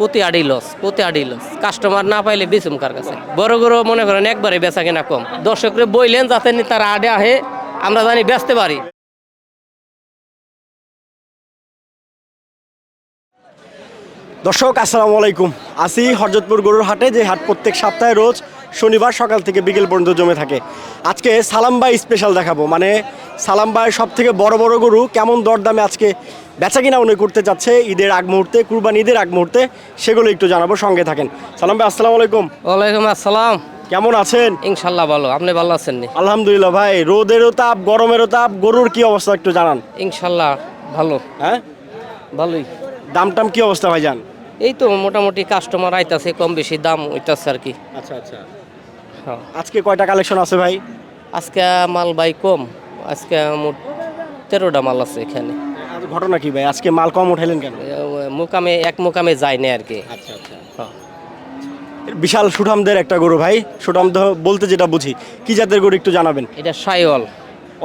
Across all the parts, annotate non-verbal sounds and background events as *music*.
প্রতি আড়ি লস প্রতি আড়ি লস কাস্টমার না পাইলে বেচুম কার কাছে? বড় গরু মনে করেন একবারে বেচা কিনা কম। দর্শকরে বইলেন যাতে তারা আডে আহে, আমরা জানি বেচতে পারি। দর্শক, আসসালামু আলাইকুম। আসি হরজতপুর গরুর হাটে, যে হাট প্রত্যেক সপ্তাহে রোজ শনিবার সকাল থেকে বিকেল পর্যন্ত জমে থাকে। আজকে সালামবাই স্পেশাল দেখাবো। মানে সালামবাই সব থেকে বড় বড় গরু কেমন দরদামে আজকে বেচা কিনা উনি করতে যাচ্ছে ঈদের আগ মুহূর্তে কুরবানি ঈদের আগ মুহূর্তে সেগুলো একটু জানাব সঙ্গে থাকেন। সালাম ভাই আসসালামু আলাইকুম। ওয়ালাইকুম আসসালাম। কেমন আছেন? ইনশাল্লাহ ভালো। আপনি ভালো আছেন নি? আলহামদুলিল্লাহ ভাই রোদেরও তাপ গরমেরও তাপ গরুর কি অবস্থা একটু জানান। ইনশাল্লাহ ভালো। হ্যাঁ? ভালোই। দাম টাম কি অবস্থা ভাই জান এই তো মোটামুটি কাস্টমার আইতাছে কম বেশি দাম হইতাছে আর কি। আচ্ছা আচ্ছা। আজকে কয়টা কালেকশন আছে ভাই? আজকে মাল ভাই কম আজকে মোট তেরোটা মাল আছে এখানে। ঘটনা কি ভাই? আজকে মাল কম উঠাইলেন কেন? মোকামে এক মোকামে যায় না আর কি। আচ্ছা আচ্ছা। হ্যাঁ। বিশাল সুঠামদের একটা গরু ভাই। সুঠাম বলতে যেটা বুঝি কি জাতের গরু একটু জানাবেন? এটা সাইওয়াল।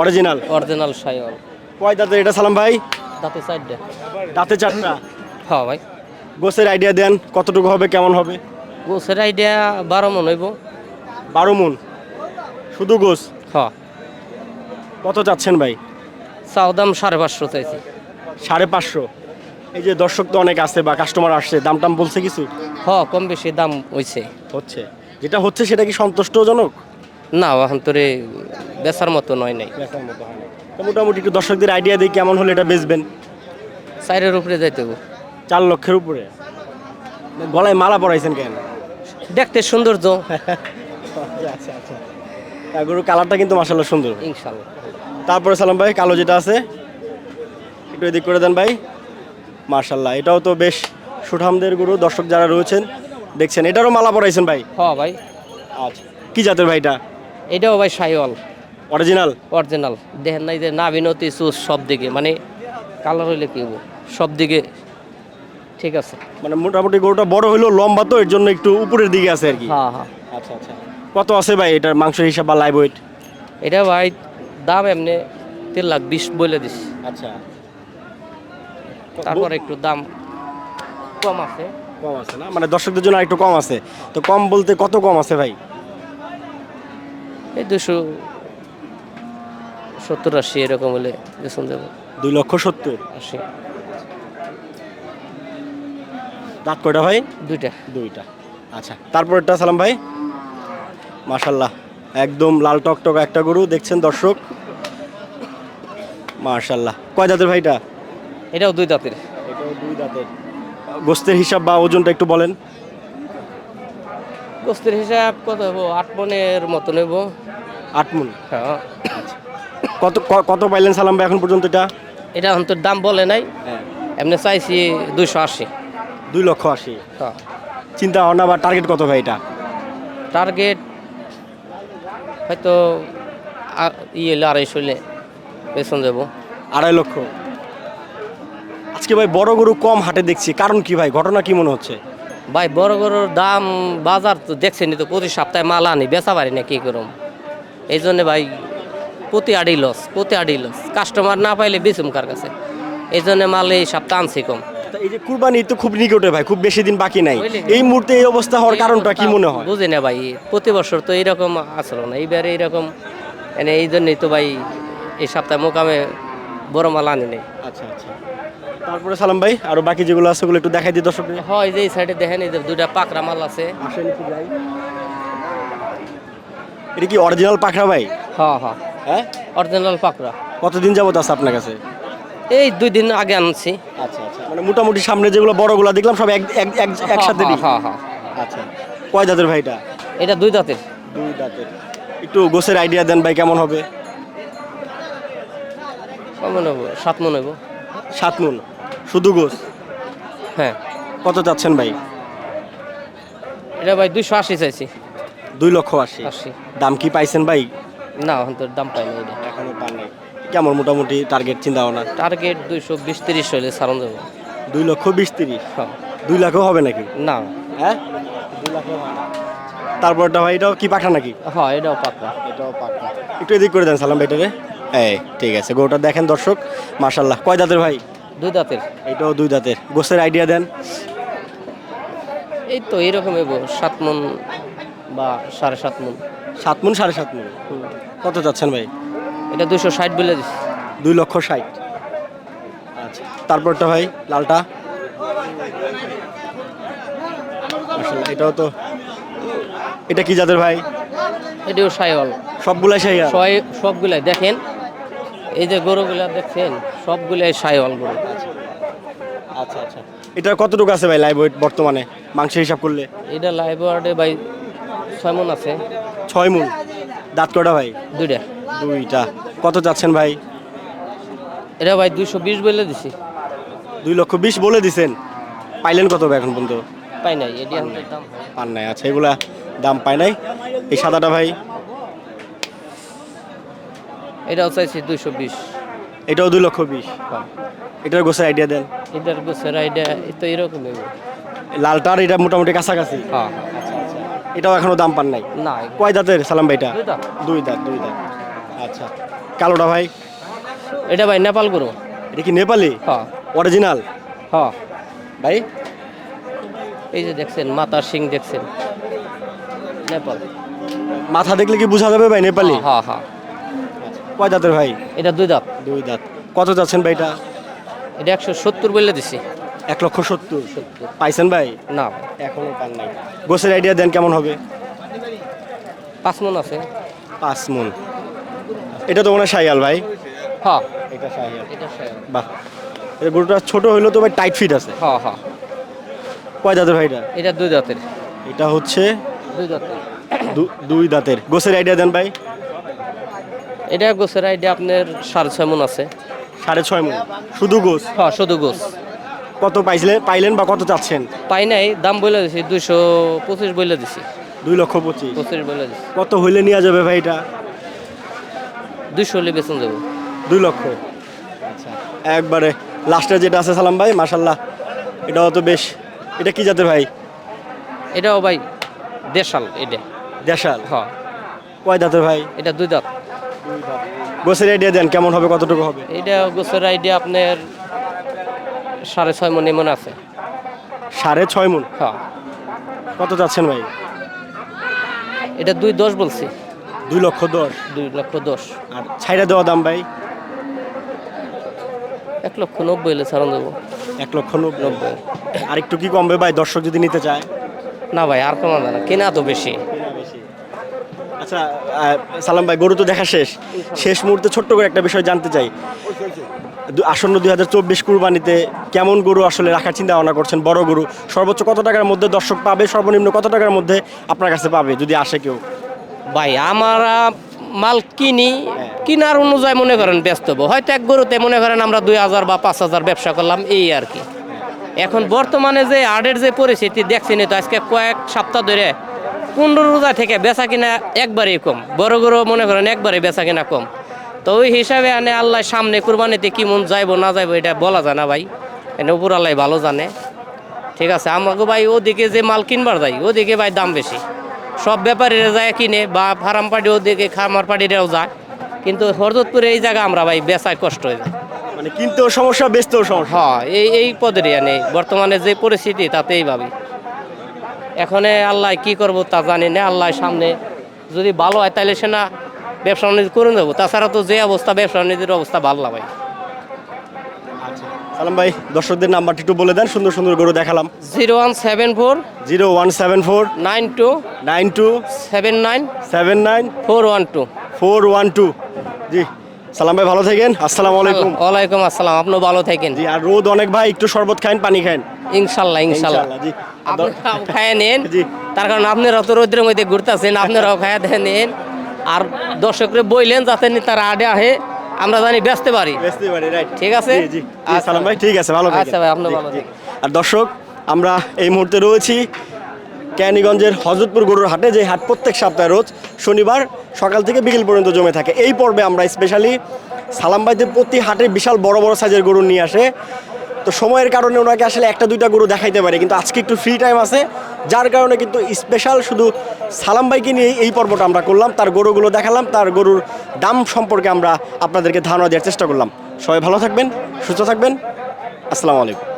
Original original Sahiwal. কয় দাঁতের এটা সালাম ভাই? দাঁতে চারটে। দাঁতে চারটা? হ্যাঁ ভাই। গোসের আইডিয়া দেন কতটুকু হবে কেমন হবে? গোসের আইডিয়া বারো মন হইব। বারো মন। শুধু গোস? হ্যাঁ কত চাচ্ছেন ভাই? চাও দাম সাড়ে পাঁচশো চাইছি। সাড়ে পাঁচশো। এই যে দর্শক তো অনেক আছে বা কাস্টমার আসছে দাম টাম বলছে কিছু? হ্যাঁ কম বেশি দাম হইছে। হচ্ছে। যেটা হচ্ছে সেটা কি সন্তুষ্টজনক? না এখন তোরে বেচার মতো নয় নাই। দেখার মতো হয় না। তো মোটামুটি একটু দর্শকদের আইডিয়া দিই কেমন হলে এটা বেচবেন? চাইরের উপরে যাইতে হইব। চার লক্ষের উপরে? গলায় মালা পরাইছেন কেন? দেখতে সৌন্দর্য। *laughs* আচ্ছা আচ্ছা গরুর কালারটা কিন্তু মাসাল্লাহ সুন্দর। ইনশাল্লাহ তারপরে সালাম ভাই কালো যেটা আছে একটু এদিক করে দেন ভাই। মার্শাল্লাহ এটাও তো বেশ সুঠামদের গরু দর্শক যারা রয়েছেন দেখছেন। এটারও মালা পরাইছেন ভাই? হ্যাঁ ভাই। আচ্ছা কি জাতের ভাই এটা? এটাও ভাই সাইওয়াল অরিজিনাল অরিজিনাল দেখেন নাই যে না বিনতি চুজ সব দিকে মানে কালার হইলে কি হব সব দিকে ঠিক আছে। মানে মোটামুটি গরুটা বড় হইলেও লম্বা তো এর জন্য একটু উপরের দিকে আছে আর কি। হ্যাঁ হ্যাঁ। আচ্ছা আচ্ছা। কত আছে ভাই এটার মাংস হিসাব বা লাইভ ওয়েট এটা ভাই দাম এমনি তিন লাখ বিশ বলে দিস। আচ্ছা। তারপর একটু দাম কম আছে। কম আছে না? মানে দর্শকদের জন্য একটু কম আছে। তো কম বলতে কত কম আছে ভাই? এই দুশো সত্তর আশি এরকম হলে বেতন দেবো দুই লক্ষ সত্তর? আশি। দাঁত কয়টা ভাই? দুইটা। দুইটা। আচ্ছা। তারপরটা সালাম ভাই? মাশাল্লাহ একদম লাল টকটক একটা গরু দেখছেন দর্শক? মাশাল্লাহ কয় দাঁতের ভাইটা? এটাও দুই দাঁতের এটাও দুই দাঁতের গোস্তের হিসাব বা ওজনটা একটু বলেন। গোস্তের হিসাব কত হব আট মনের মতো নেব আট মন? হ্যাঁ। কত কত পাইলেন সালাম ভাই এখন পর্যন্ত এটা? এটা এখন তোর দাম বলে নাই। এমনি চাইছি দুইশো আশি। দুই লক্ষ আশি। হ্যাঁ। চিন্তা ভাবনা বা টার্গেট কত ভাই এটা? টার্গেট হয়তো ইয়ে হলে আড়াইশো হলে বেতন দেবো আড়াই লক্ষ। আজকে ভাই বড় গরু কম হাটে দেখছি কারণ কি ভাই? ঘটনা কি মনে হচ্ছে? ভাই বড় গরুর দাম বাজার তো দেখছেনি তো প্রতি সপ্তাহে মাল আনি বেচা পারি না কী করুম? এই জন্যে ভাই প্রতি আড়ি লস প্রতি আড়ি লস কাস্টমার না পাইলে বেচুম কার কাছে? এই জন্যে মাল এই সপ্তাহ আনছি কম। তা এই যে কুরবানি তো খুব নিকটে ভাই খুব বেশি দিন বাকি নাই। এই মুহূর্তে এই অবস্থা হওয়ার কারণটা কি মনে হয়? বুঝি না ভাই প্রতি বছর তো এইরকম আসলো না। এইবারে মানে এই জন্যই তো ভাই এই সপ্তাহে মোকামে বড় মাল আনি নেই। আচ্ছা আচ্ছা। তারপরে সালাম ভাই আরও বাকি যেগুলো আছে ওগুলো একটু দেখাই দিই দর্শক হয় যে এই সাইডে দেখেন এই যে দুইটা পাকড়া মাল আছে। আসেন এটা কি অরিজিনাল পাখরা ভাই? হ্যাঁ হ্যাঁ। হ্যাঁ? অরিজিনাল পাকড়া। কতদিন যাবত আছে আপনার কাছে? এই দুই দিন আগে আনছি। আচ্ছা আচ্ছা। মানে মোটামুটি সামনে যেগুলো বড়গুলো দেখলাম সব এক এক- এক- একসাথে হ্যাঁ হ্যাঁ হ্যাঁ। আচ্ছা। কয় দাঁতের ভাইটা? এটা দুই দাঁতের। দুই দাঁতের। একটু গোসের আইডিয়া দেন ভাই কেমন হবে? কেমন হব সাত মন হইব। সাত মন। শুধু গোস? হ্যাঁ। কত চাচ্ছেন ভাই? এটা ভাই দুইশো আশি চাইছি। দুই লক্ষ আশি। আশি। দাম কি পাইছেন ভাই? না এখন তোর দাম পাই না এটা। এখনও পান কেমন মোটামুটি টার্গেট চিন্তা ভাবনা টার্গেট দুইশো বিশ তিরিশ হইলে সারণ যাব। দুই লক্ষ বিশ তিরিশ? হ্যাঁ। দুই লাখও হবে নাকি? না। হ্যাঁ? দুই না। তারপরটা ভাই এটাও কি পাখা নাকি? হ্যাঁ এটাও পাকড়া এটাও পাখা একটু এদিক করে দেন সালাম ভাইটারে এই ঠিক আছে গোটা দেখেন দর্শক মাশাল্লাহ কয় দাঁতের ভাই? দুই দাঁতের। এটাও দুই দাঁতের। গোসের আইডিয়া দেন। এই তো এরকম এবো সাত মন বা সাড়ে সাত মন। সাত মন সাড়ে সাত মন। কত যাচ্ছেন ভাই? এটা দুশো ষাট বলে দিচ্ছি দুই লক্ষ ষাট। আচ্ছা তারপরটা ভাই লালটা? এটাও তো এটা কি জাতের ভাই? এটিও সাইওয়াল। সবগুলাই সেই সবাই সবগুলাই দেখেন। এই যে গরুগুলা দেখছেন সবগুলাই সাইওয়াল গরু। আচ্ছা আচ্ছা। এটা কতটুকু আছে ভাই লাইভ ওয়েট বর্তমানে? মাংসের হিসাব করলে? এটা লাইভ ওয়ার্ডে ভাই ছয় মন আছে। ছয় মন। দাঁত কটা ভাই? দুইটা। দুইটা। কত যাচ্ছেন ভাই? এটা ভাই দুইশো বিশ বলে দিছি। দুই লক্ষ বিশ বলে দিছেন। পাইলেন কত ভাই এখন পর্যন্ত? পাই নাই এটি দাম। পান নাই আচ্ছা এগুলা দাম পায় নাই। এই সাদাটা ভাই? এটাও চাইছি দুইশো বিশ। এটাও দুই লক্ষ বিশ। এটার গোছের আইডিয়া দেন। এটার গোছের এটা তো এরকমই এই লালটার এটা মোটামুটি কাছাকাছি। হ্যাঁ এটাও এখনও দাম পান নাই। না কয় দাঁতের সালাম ভাইটা? দুই দাঁত। দুই দাঁত দুই দাঁত। আচ্ছা। কালোটা ভাই? এটা ভাই নেপাল গরু। এটা কি নেপালি? হ্যাঁ। অরিজিনাল হ্যাঁ। ভাই এই যে দেখছেন মাতার সিং দেখছেন। নেপাল। মাথা দেখলে কি বোঝা যাবে ভাই নেপালি? হ্যাঁ হ্যাঁ কয় দাঁতের ভাই? এটা দুই দাঁত দুই দাঁত কত যাচ্ছেন ভাই এটা? এটা একশো সত্তর বললে দিছি। এক লক্ষ সত্তর। পাইছেন ভাই? না। এখনও পান নাই। গোছের আইডিয়া দেন কেমন হবে? পাঁচ মন আছে। পাঁচ মন। এটা তো মনে হয় ভাই। হ্যাঁ। এটা সাইয়াল এটা সাইওয়াল। বাহ। এই গরুটা ছোট হইলেও তো ভাই টাইট ফিট আছে। হ্যাঁ হ্যাঁ। কয় দাঁতের ভাইটা এটা? দুই দাঁতের। এটা হচ্ছে দুই দাঁতের। দুই দাঁতের। গোছের আইডিয়া দেন ভাই। এটা গোছের আইডিয়া আপনার সাড়ে ছয় মন আছে। সাড়ে ছয় মন। শুধু গোছ হ্যাঁ শুধু গোছ কত পাইছিলেন পাইলেন বা কত চাচ্ছেন? পাই নাই দাম বলে দিছি দুইশো পঁচিশ বলে দিছি। দুই লক্ষ পঁচিশ। পঁচিশ বলে দিছি। কত হইলে নেওয়া যাবে ভাই এটা? দুইশো হলে বেতন দেবো। দুই লক্ষ। আচ্ছা। একবারে লাস্টে যেটা আছে সালাম ভাই মাশাল্লাহ এটাও তো বেশ। এটা কি জাতের ভাই? এটাও ভাই দেশাল এটা। দেশাল? হ্যাঁ কয় দাঁতের ভাই? এটা দুই দাঁত। গোছের আইডিয়া দেন কেমন হবে কতটুকু হবে? এটা গোছের আইডিয়া আপনার সাড়ে ছয় মন এমন আছে। সাড়ে ছয় মন? হ্যাঁ কত যাচ্ছেন ভাই? এটা দুই দশ বলছি। দুই লক্ষ দশ। দুই লক্ষ দশ। আর ছাইরা দেওয়া দাম ভাই? এক লক্ষ নব্বই হলে ছাড়ন দেবো। এক লক্ষ নব্বই। আর একটু কি কমবে ভাই? দর্শক যদি নিতে চায়। না ভাই আর কমা যায় না কেনা তো বেশি। আচ্ছা সালাম ভাই গরু তো দেখা শেষ। শেষ মুহূর্তে ছোট্ট করে একটা বিষয় জানতে চাই। আসন্ন দুই হাজার চব্বিশ কুরবানিতে কেমন গরু আসলে রাখার চিন্তা ভাবনা করছেন? বড় গরু সর্বোচ্চ কত টাকার মধ্যে দর্শক পাবে? সর্বনিম্ন কত টাকার মধ্যে আপনার কাছে পাবে? যদি আসে কেউ। ভাই, আমরা মাল কিনি, কিনার অনুযায়ী মনে করেন ব্যস্ত হব হয়তো এক গরুতে মনে করেন আমরা দুই হাজার বা পাঁচ হাজার ব্যবসা করলাম, এই আর কি। এখন বর্তমানে যে আডের যে পরিস্থিতি দেখছেন তো আজকে কয়েক সপ্তাহ ধরে পনেরো রোজা থেকে বেচা কিনা একবারেই কম। বড় গরু মনে করেন একবারে বেচা কিনা কম। তো ওই হিসাবে আনে আল্লাহ সামনে কুরবানিতে কি মন যাইবো না যাইবো এটা বলা যায় না ভাই। এনে উপর আল্লাহ ভালো জানে। ঠিক আছে আমাকে ভাই ওদিকে যে মাল কিনবার যাই ওদিকে ভাই দাম বেশি। সব ব্যাপারীরা যায় কিনে বা ফার্ম পার্টি ওদিকে খামার পার্টিরাও যায়। কিন্তু হরদতপুরে এই জায়গা আমরা ভাই বেচায় কষ্ট হয়ে যায়। মানে কিনতেও সমস্যা বেচতেও সমস্যা। হ্যাঁ এই এই পদেরই আনে। বর্তমানে যে পরিস্থিতি তাতেই ভাবি। এখানে আল্লাহ কি করব তা জানি না আল্লাহ সামনে যদি ভালো হয় তাহলে সে না ব্যবসা বাণিজ্য করে দেবো তাছাড়া তো যে অবস্থা ব্যবসা বাণিজ্যের অবস্থা ভালো না ভাই। সালাম ভাই দর্শকদের নাম্বারটি একটু বলে দেন সুন্দর সুন্দর গরু দেখালাম। Zero one seven four zero one seven four nine two nine two seven nine seven nine four one two. Four one two. জি সালাম ভাই ভালো থাকেন আসসালামু আলাইকুম। ওয়ালাইকুম আসসালাম আপনিও ভালো থাকেন। জি আর রোদ অনেক ভাই একটু শরবত খান পানি খান ইনশাল্লাহ ইনশাল্লাহ। ইনশাআল্লাহ, জি। আপনারাও খায় নেন। জি। তার কারণ আপনারাও তো রোদ্রের মধ্যে ঘুরতেছেন আপনারাও খায় দেন। আর দর্শকরে বইলেন যাতে নি তারা আডে আহে। আমরা জানি বেচতে পারি বেচতে পারি রাইট ঠিক আছে? জি আচ্ছা। সালাম ভাই ঠিক আছে ভালো আচ্ছা ভাই, আপনিও জি, ভালো আর দর্শক আমরা এই মুহূর্তে রয়েছি ক্যানিগঞ্জের হজরতপুর গরুর হাটে যে হাট প্রত্যেক সপ্তাহে রোজ শনিবার সকাল থেকে বিকেল পর্যন্ত জমে থাকে। এই পর্বে আমরা স্পেশালি সালাম ভাইদের প্রতি হাটে বিশাল বড় বড় সাইজের গরু নিয়ে আসে। তো সময়ের কারণে ওনাকে আসলে একটা দুইটা গরু দেখাইতে পারে কিন্তু আজকে একটু ফ্রি টাইম আছে। যার কারণে কিন্তু স্পেশাল শুধু সালাম ভাইকে নিয়ে এই পর্বটা আমরা করলাম, তার গরুগুলো দেখালাম, তার গরুর দাম সম্পর্কে আমরা আপনাদেরকে ধারণা দেওয়ার চেষ্টা করলাম। সবাই ভালো থাকবেন, সুস্থ থাকবেন। আসসালামু আলাইকুম।